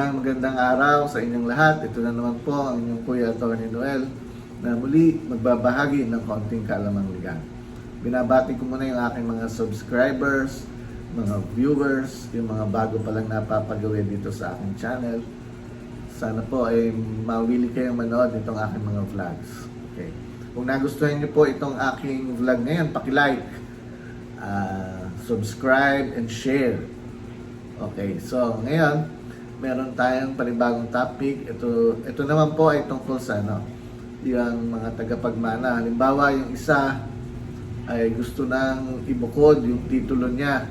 Isang magandang araw sa inyong lahat. Ito na naman po ang inyong Kuya Tony Noel na muli magbabahagi ng konting kaalamang ligan. Binabati ko muna yung aking mga subscribers, mga viewers, yung mga bago pa lang napapagawin dito sa aking channel. Sana po ay mawili kayong manood nitong aking mga vlogs. Okay. Kung nagustuhan niyo po itong aking vlog ngayon, paki-like, ah, subscribe, and share. Okay, so ngayon, meron tayong panibagong topic. Ito, ito naman po ay tungkol sa ano, yung mga tagapagmana. Halimbawa, yung isa ay gusto nang ibukod yung titulo niya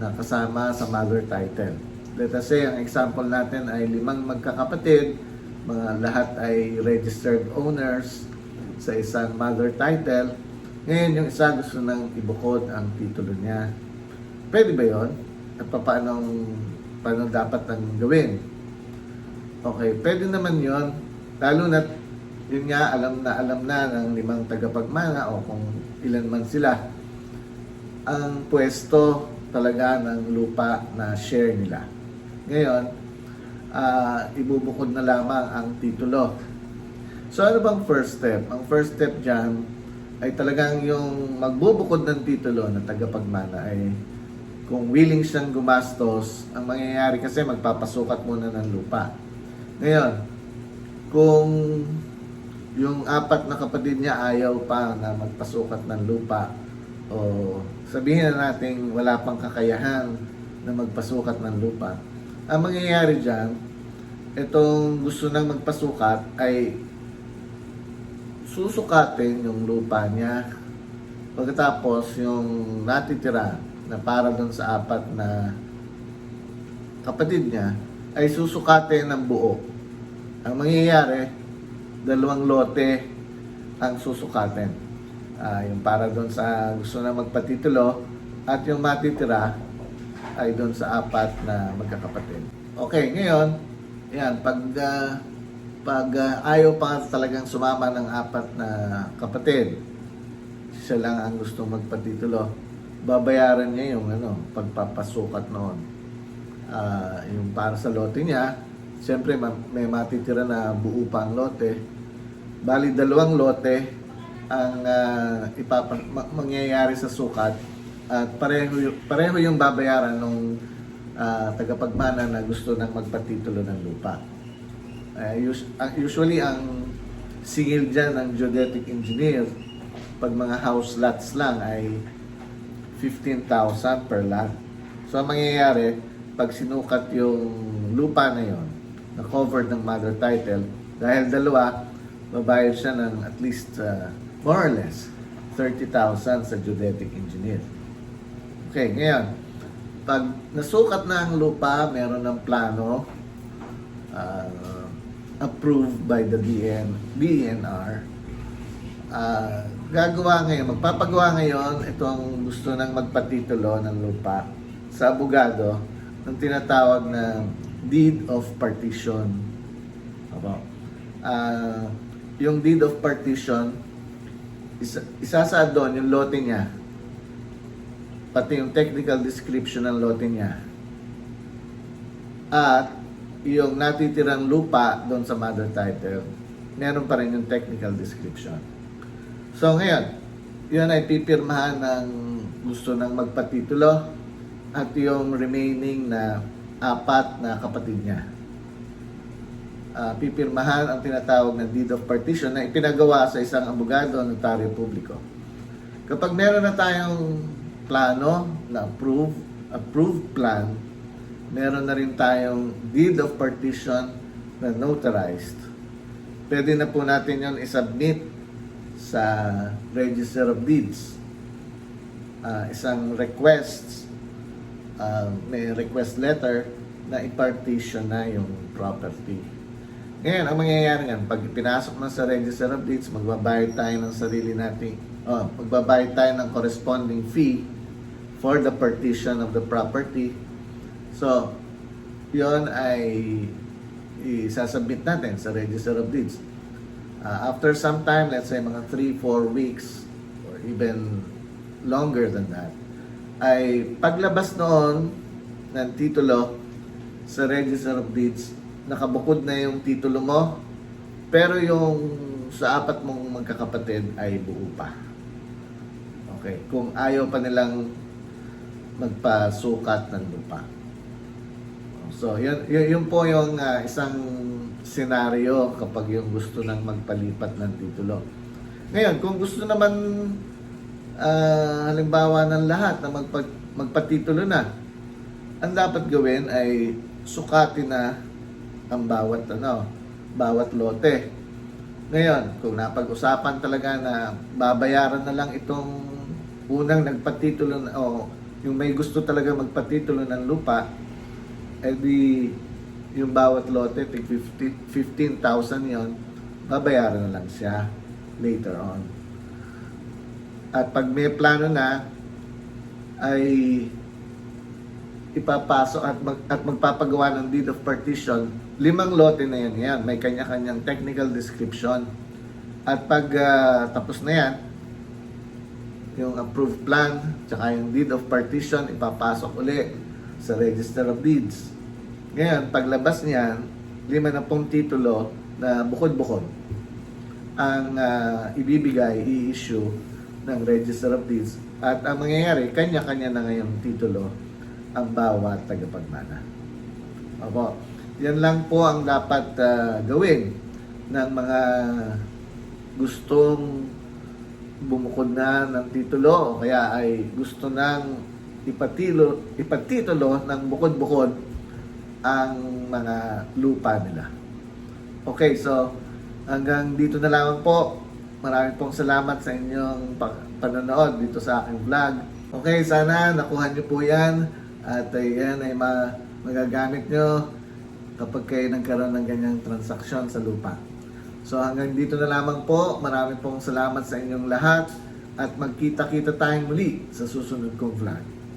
na kasama sa mother title. Let us say, ang example natin ay limang magkakapatid, mga lahat ay registered owners sa isang mother title. Ngayon, yung isa gusto nang ibukod ang titulo niya. Pwede ba yon? At paano, paano dapat nang gawin? Okay, pwede naman yon lalo na yun nga, alam na alam na ng limang tagapagmana o kung ilan man sila ang pwesto talaga ng lupa na share nila. Ngayon, ah, ibubukod na lamang ang titulo. So ano bang first step? Ang first step dyan ay talagang yung magbubukod ng titulo na tagapagmana ay kung willing siyang gumastos, ang mangyayari kasi magpapasukat muna ng lupa. Ngayon, kung yung apat na kapatid niya ayaw pa na magpasukat ng lupa o sabihin na natin wala pang kakayahan na magpasukat ng lupa, ang mangyayari dyan, itong gusto nang magpasukat ay susukatin yung lupa niya. Pagkatapos, yung natitira na para doon sa apat na kapatid niya, ay susukatin ng buo. Ang mangyayari, dalawang lote ang susukatin. Ah, yung para doon sa gusto na magpatitulo at yung matitira ay doon sa apat na magkakapatid. Okay, ngayon, yan, pag ah, pag ah, ayaw pa talagang sumama ng apat na kapatid, siya lang ang gusto magpatitulo, babayaran niya yung ano, pagpapasukat noon. Ah, yung para sa lote niya, siyempre ma- may matitira na buo pa ang lote. Bali, dalawang lote ang ah, ipapa, ma- mangyayari sa sukat at pareho, pareho yung babayaran ng tagapagmana na gusto nang magpatitulo ng lupa. Uh, uh, usually, ang singil dyan ng geodetic engineer, pag mga house lots lang ay 15,000 per lot. So, ang mangyayari, pag sinukat yung lupa na yon, na covered ng mother title, dahil dalawa, babayad siya ng at least, uh, more or less, 30,000 sa geodetic engineer. Okay, ngayon, pag nasukat na ang lupa, meron ng plano, uh, approved by the DN, DNR, uh, gagawa ngayon, magpapagawa ngayon itong gusto ng magpatitulo ng lupa sa abogado ng tinatawag na deed of partition. Apo. Ah, yung deed of partition, isa, isasaad doon yung lote niya, pati yung technical description ng lote niya, at yung natitirang lupa doon sa mother title, meron pa rin yung technical description. So ngayon, yun ay pipirmahan ng gusto ng magpatitulo at yung remaining na apat na kapatid niya. Ah, pipirmahan ang tinatawag na deed of partition na ipinagawa sa isang abogado notaryo publiko. Kapag meron na tayong plano na approved, approved plan, meron na rin tayong deed of partition na notarized. Pwede na po natin yon isubmit sa Register of Deeds. Ah, isang request, ah, may request letter na i-partition na yung property. Ngayon, ang mangyayari nga, pag pinasok na sa Register of Deeds, magbabayad tayo ng sarili nating, oh, magbabayad tayo ng corresponding fee for the partition of the property. So, yon ay isasubmit natin sa Register of Deeds. Uh, after some time, let's say mga 3-4 weeks or even longer than that, ay paglabas noon ng titulo sa Register of Deeds, nakabukod na yung titulo mo, pero yung sa apat mong magkakapatid ay buo pa. Okay, kung ayaw pa nilang magpasukat ng lupa. So, yun, yun, yun po yung ah, isang senaryo kapag yung gusto nang magpalipat ng titulo. Ngayon, kung gusto naman ah, halimbawa ng lahat na magpag, magpatitulo na, ang dapat gawin ay sukatin na ang bawat ano, bawat lote. Ngayon, kung napag-usapan talaga na babayaran na lang itong unang nagpatitulo na, o yung may gusto talaga magpatitulo ng lupa, eh di yung bawat lote, tig 50 15,000 yon babayaran na lang siya later on. At pag may plano na, ay ipapasok at, mag, at magpapagawa ng deed of partition, limang lote na yan yan. May kanya-kanyang technical description. At pag ah, tapos na yan, yung approved plan, tsaka yung deed of partition, ipapasok uli sa Register of Deeds. Ngayon, paglabas niyan, lima na pong titulo na bukod-bukod ang ah, ibibigay, i-issue ng Register of Deeds. At ang mangyayari, kanya-kanya na ngayong titulo ang bawat tagapagmana. Opo. Yan lang po ang dapat ah, gawin ng mga gustong bumukod na ng titulo kaya ay gusto nang ipatilo, ipatitulo ng bukod-bukod ang mga lupa nila. Okay, so hanggang dito na lamang po. Maraming pong salamat sa inyong pa- panonood dito sa aking vlog. Okay, sana nakuha niyo po yan at yan ay ma magagamit nyo kapag kayo nagkaroon ng ganyang transaksyon sa lupa. So hanggang dito na lamang po. Maraming pong salamat sa inyong lahat at magkita-kita tayong muli sa susunod kong vlog.